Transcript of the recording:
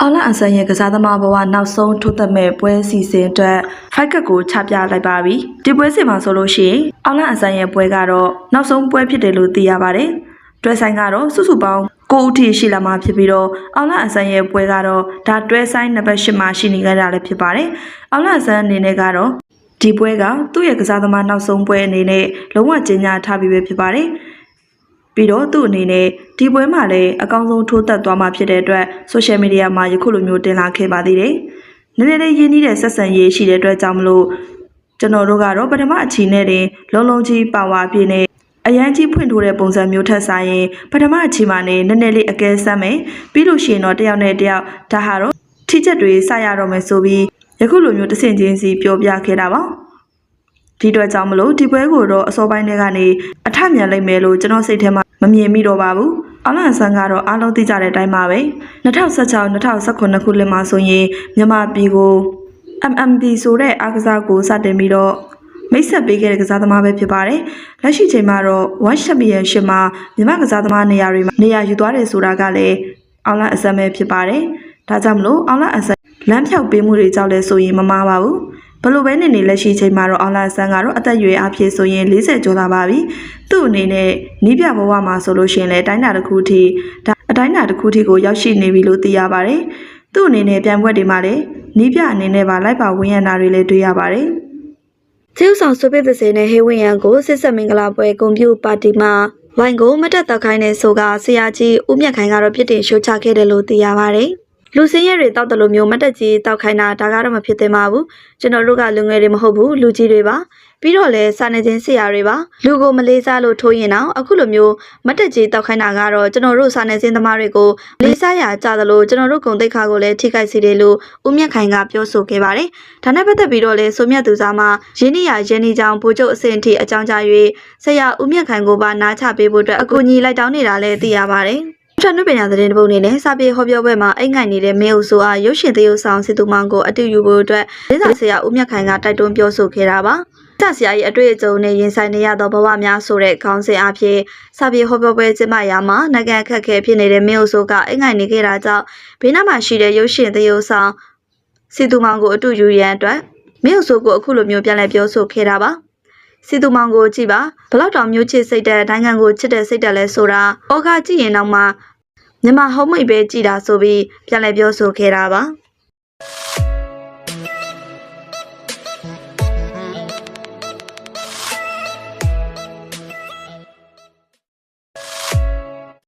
အော်လာအန်ဆန်ရဲ့ကစားသမားဘဝနောက်ဆုံးထိုးသက်မဲ့ပွဲစီစဉ်အတွက်ဖိုက်ကတ်ကိုချပြလိုက်ပါပြီဒီပွဲစဉ်မှာဆိုလို့ရှိရင်အော်လာအန်ဆန်ရဲ့ပွဲကတော့နောက်ဆုံးပွဲဖြစ်တယ်လို့သိရပါတယ်တွဲဆိုင်ကတော့စုစုပေါင်းကိုဦးထိရှိလာမှာဖြစ်ပြီးတော့အော်လာအန်ဆန်ရဲ့ပွဲကတော့ဒါတွဲဆိုင်နံပါတ်၈မှာရှိနေကြတာလည်းဖြစ်ပါတယ်အော်လာအန်ဆန်အနေနဲ့ကတော့ဒီပွဲကသူ့ရဲ့ကစားသမားနောက်ဆုံးပွဲအနေနဲ့လုံးဝကျင်းညာထားပြီးပဲဖြစ်ပါတယ် ပြီးတော့သူ့အနေနဲ့ဒီပွဲမှာလည်းအကောင်းဆုံးထိုးသက်သွားမှာဖြစ်တဲ့အတွက် social media မှာယခုလိုမျိုးတင်လာခဲ့ပါသေးတယ်။နည်းနည်းလေးရင်းနှီးတဲ့ဆက်ဆံရေးရှိတဲ့အတွက်ကြောင့်မလို့ကျွန်တော်တို့ကတော့ပထမအချီနဲ့တင်လုံးလုံးကြီးပါဝါပြည့်နဲ့အရန်ကြီးဖွင့်ထိုးတဲ့ပုံစံမျိုးထက်ဆိုင်ရင်ပထမအချီမှာနေနည်းနည်းလေးအကဲဆမ်းမယ်ပြီးလို့ရှိရင်တော့တယောက်နဲ့တယောက်ဒါဟာတော့ထိချက်တွေစရတော့မယ်ဆိုပြီးယခုလိုမျိုးတဆင့်ချင်းစီပြောပြခဲ့တာပါ။ဒီအတွက်ကြောင့်မလို့ဒီပွဲကိုတော့အစောပိုင်းတွေကနေအထမြန်လိုက်မယ်လို့ကျွန်တော်စိတ်ထဲမှာ မမြင်မိတော့ပါဘူး။အော်လန်ဆန်ကတော့အားလုံးသိကြတဲ့အတိုင်းပါပဲ။2016 2019ခုနှစ်မှာဆိုရင်မြန်မာပြည်ကို MMB ဆိုတဲ့အားကစားကိုစတင်ပြီးတော့မိတ်ဆက်ပေးခဲ့တဲ့ကစားသမားပဲဖြစ်ပါတယ်။လက်ရှိချိန်မှာတော့ One Championship မှာမြန်မာကစားသမားနေရာတွေမှာနေရာယူသွားတယ်ဆိုတာကလည်းအော်လန်အစမ်းပဲဖြစ်ပါတယ်။ဒါကြောင့်မလို့အော်လန်အစမ်းလမ်းဖြောက်ပေးမှုတွေကြောင့်လဲဆိုရင်မမှားပါဘူး။ ဘလို့ပဲနေနေလက်ရှိချိန်မှာတော့အောင်လာဆန်းကတော့အသက်အရွယ်အဖြစ်ဆိုရင်40ကျော်လာပါပြီ။သူ့အနေနဲ့နီးပြဘဝမှာဆိုလို့ရှိရင်လည်းအတိုင်းတာတစ်ခုထိဒါအတိုင်းတာတစ်ခုထိကိုရောက်ရှိနေပြီလို့သိရပါတယ်။သူ့အနေနဲ့ပြန်ပွဲတွေမှာလည်းနီးပြအနေနဲ့ပါလိုက်ပါဝင်ရတာတွေလည်းတွေ့ရပါတယ်။ကျူဆောင်ဆိုပစ်သစေနဲ့ဟေဝင်းရန်ကိုစစ်ဆက်မင်္ဂလာပွဲဂုံပြူပါတီမှာဝိုင်ကိုမတက်တက်ခိုင်းတဲ့ဆိုကဆရာကြီးဦးမြတ်ခိုင်ကတော့ပြစ်တင်ရှိုးချခဲ့တယ်လို့သိရပါတယ်။ လူစင်းရဲတွေတောက်တယ်လို့မျိုးမတက်ကြီးတောက်ခိုင်းတာဒါကတော့မဖြစ်သင့်ပါဘူး။ကျွန်တော်တို့ကလူငယ်တွေမဟုတ်ဘူးလူကြီးတွေပါ။ပြီးတော့လည်းစာနေချင်းဆရာတွေပါလူကိုမလေးစားလို့ထိုးရင်တော့အခုလိုမျိုးမတက်ကြီးတောက်ခိုင်းတာကတော့ကျွန်တော်တို့စာနေချင်းသမားတွေကိုလေးစားရကြသလိုကျွန်တော်တို့ဂုံတိတ်ခါကိုလည်းထိခိုက်စေတယ်လို့ဦးမြတ်ခိုင်ကပြောဆိုခဲ့ပါတယ်။ဒါနဲ့ပတ်သက်ပြီးတော့လည်းဆိုမြတ်သူစားမှာရင်းနှီးရရင်းနှီးကြောင်ဗိုလ်ချုပ်အဆင့်အထိအကြောင်းကြား၍ဆရာဦးမြတ်ခိုင်ကိုပါနားချပေးဖို့အတွက်အကူအညီလိုက်တောင်းနေတာလည်းသိရပါတယ်။ ထွန်းနုပညာသတင်းတစ်ပုဒ်အနေနဲ့စာပေဟောပြောပွဲမှာအိတ်ငိုင်နေတဲ့မင်းအုပ်စုအားရုပ်ရှင်သရုပ်ဆောင်စစ်သူမောင်ကိုအတူယူဖို့အတွက်ဒေသဆရာဦးမြတ်ခိုင်ကတိုက်တွန်းပြောဆိုခဲ့တာပါ။တက်ဆရာကြီးအတွေ့အကြုံနဲ့ရင်ဆိုင်နေရသောဘဝများဆိုတဲ့ခေါင်းစဉ်အဖြစ်စာပေဟောပြောပွဲကျင်းပရာမှာနိုင်ငံအခက်အခဲဖြစ်နေတဲ့မင်းအုပ်စုကအိတ်ငိုင်နေခဲ့တာကြောင့်ဘေးနားမှာရှိတဲ့ရုပ်ရှင်သရုပ်ဆောင်စစ်သူမောင်ကိုအတူယူရန်အတွက်မင်းအုပ်စုကိုအခုလိုမျိုးပြန်လည်ပြောဆိုခဲ့တာပါ။ စီသူမောင်ကိုကြည့်ပါဘလောက်တောင်မျိုးချစ်စိတ်တဲ့နိုင်ငံကိုချစ်တဲ့စိတ်တက်လဲဆိုတာဩခါကြည့်ရင်တော့မှမြန်မာဟုံးမိတ်ပဲကြည်တာဆိုပြီးပြန်လည်ပြောဆိုခဲ့တာပါ